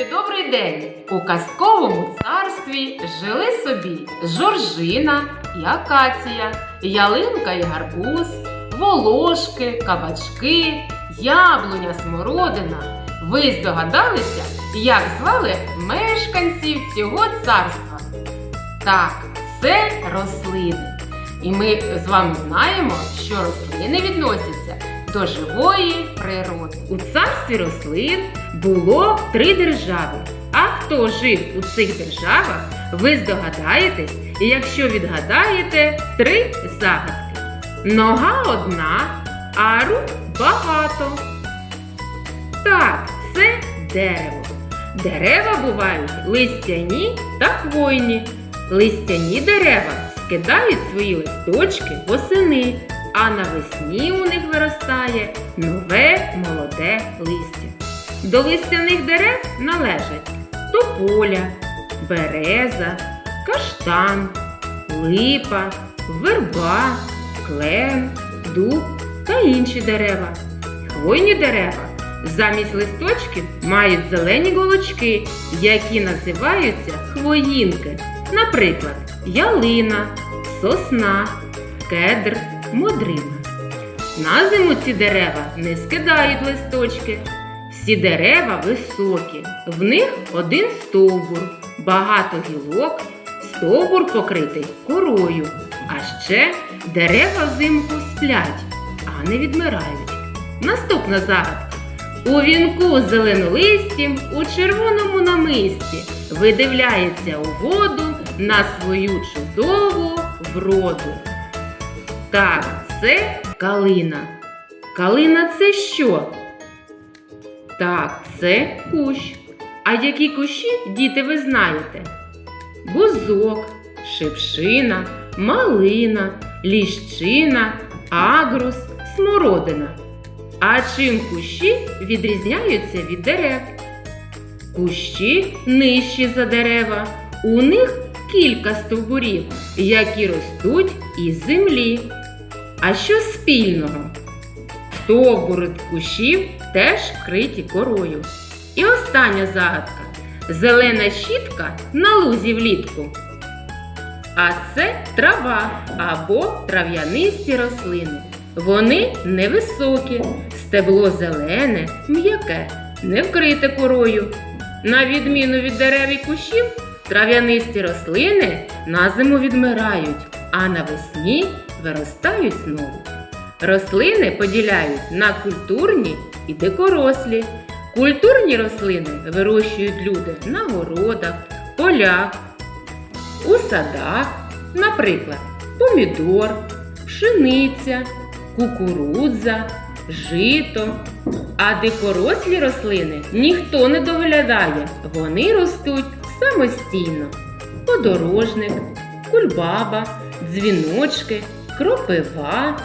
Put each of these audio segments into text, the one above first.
діти, добрий день! У казковому царстві жили собі жоржина і акація, ялинка і гарбуз, волошки, кабачки, яблуня, смородина. Ви здогадалися, як звали мешканців цього царства? Так, це рослини. І ми з вами знаємо, що рослини відносяться до живої природи. У царстві рослин було три держави. А хто жив у цих державах, ви здогадаєтесь, і якщо відгадаєте три загадки. Нога одна, а рук багато. Так, це дерево. Дерева бувають листяні та хвойні. Листяні дерева скидають свої листочки восени, а навесні у них виростає нове молоде листя. До листяних дерев належать тополя, береза, каштан, липа, верба, клен, дуб та інші дерева. Хвойні дерева замість листочків мають зелені голочки, які називаються хвоїнки. Наприклад, ялина, сосна, кедр, модрина. На зиму ці дерева не скидають листочки. Всі дерева високі, в них один стовбур, багато гілок, стовбур покритий корою. А ще дерева взимку сплять, а не відмирають. Наступна загадка. У вінку зеленолистім, у червоному намисті видивляється у воду на свою чудову вроду. Так, це калина. Калина це що? Так, це кущ. А які кущі, діти, ви знаєте? Бузок, шипшина, малина, ліщина, агрус, смородина. А чим кущі відрізняються від дерев? Кущі нижчі за дерева. У них кілька стовбурів, які ростуть із землі. А що спільного? Стовбури кущів теж вкриті корою. І остання загадка. Зелена щітка на лузі влітку. А це трава або трав'янисті рослини. Вони невисокі, стебло зелене, м'яке, не вкрите корою. На відміну від дерев і кущів, трав'янисті рослини на зиму відмирають, а навесні виростають знову. Рослини поділяють на культурні і дикорослі. Культурні рослини вирощують люди на городах, полях, у садах, наприклад, помідор, пшениця, кукурудза, жито. А дикорослі рослини ніхто не доглядає, вони ростуть самостійно. Подорожник, кульбаба, дзвіночки, кропива,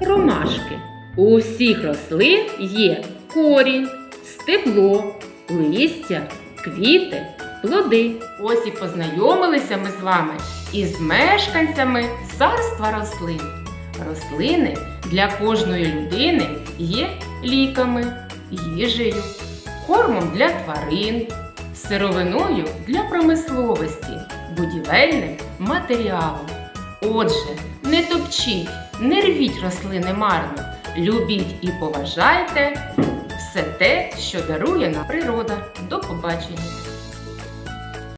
ромашки. У всіх рослин є корінь, стебло, листя, квіти, плоди. Ось і познайомилися ми з вами із мешканцями царства рослин. Рослини для кожної людини є ліками, їжею, кормом для тварин, сировиною для промисловості, будівельним матеріалом. Отже, не топчіть, не рвіть рослини марно, любіть і поважайте все те, що дарує нам природа. До побачення!